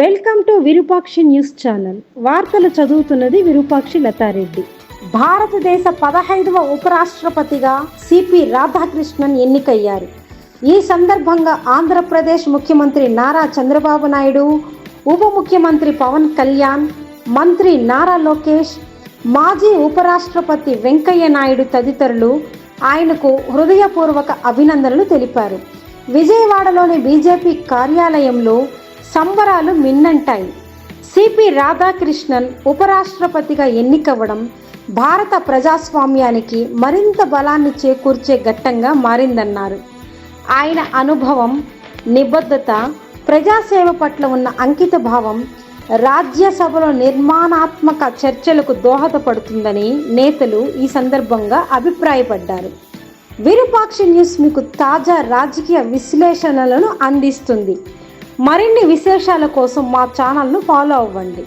Welcome to Virupakshi news channel. వార్తలు చదువుతున్నది విరూపాక్షి లతారెడ్డి. భారతదేశ పదహైదవ ఉపరాష్ట్రపతిగా సిపి రాధాకృష్ణన్ ఎన్నికయ్యారు. ఈ సందర్భంగా ఆంధ్రప్రదేశ్ ముఖ్యమంత్రి నారా చంద్రబాబు నాయుడు ఉప ముఖ్యమంత్రి పవన్ కళ్యాణ్ మంత్రి నారా లోకేష్ మాజీ ఉపరాష్ట్రపతి వెంకయ్య నాయుడు తదితరులు ఆయనకు హృదయపూర్వక అభినందనలు తెలిపారు. విజయవాడలోని బీజేపీ కార్యాలయంలో సంబరాలు మిన్నంటాయి. సిపి రాధాకృష్ణన్ ఉపరాష్ట్రపతిగా ఎన్నికవ్వడం భారత ప్రజాస్వామ్యానికి మరింత బలాన్ని చేకూర్చే ఘట్టంగా మారిందన్నారు. ఆయన అనుభవం నిబద్ధత ప్రజాసేవ పట్ల ఉన్న అంకిత భావం రాజ్యసభలో నిర్మాణాత్మక చర్చలకు దోహదపడుతుందని నేతలు ఈ సందర్భంగా అభిప్రాయపడ్డారు. విరూపాక్షి న్యూస్ మీకు తాజా రాజకీయ విశ్లేషణలను అందిస్తుంది. మరిన్ని విశేషాల కోసం మా ఛానల్ను ఫాలో అవ్వండి.